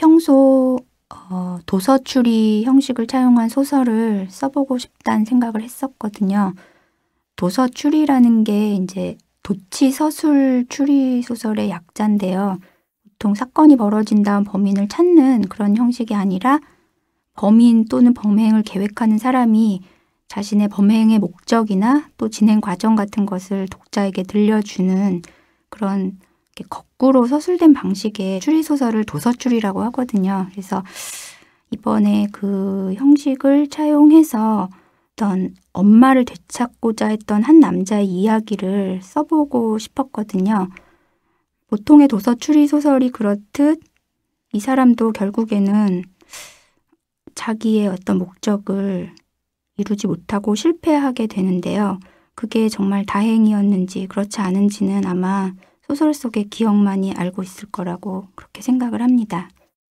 평소 어, 도서 추리 형식을 차용한 소설을 써보고 싶다는 생각을 했었거든요. 도서 추리라는 게 이제 도치 서술 추리 소설의 약자인데요. 보통 사건이 벌어진 다음 범인을 찾는 그런 형식이 아니라 범인 또는 범행을 계획하는 사람이 자신의 범행의 목적이나 또 진행 과정 같은 것을 독자에게 들려주는 그런 거꾸로 서술된 방식의 추리소설을 도서추리라고 하거든요. 그래서 이번에 그 형식을 차용해서 어떤 엄마를 되찾고자 했던 한 남자의 이야기를 써보고 싶었거든요. 보통의 도서 추리 소설이 그렇듯 이 사람도 결국에는 자기의 어떤 목적을 이루지 못하고 실패하게 되는데요. 그게 정말 다행이었는지 그렇지 않은지는 아마 소설 속의 기억만이 알고 있을 거라고 그렇게 생각을 합니다.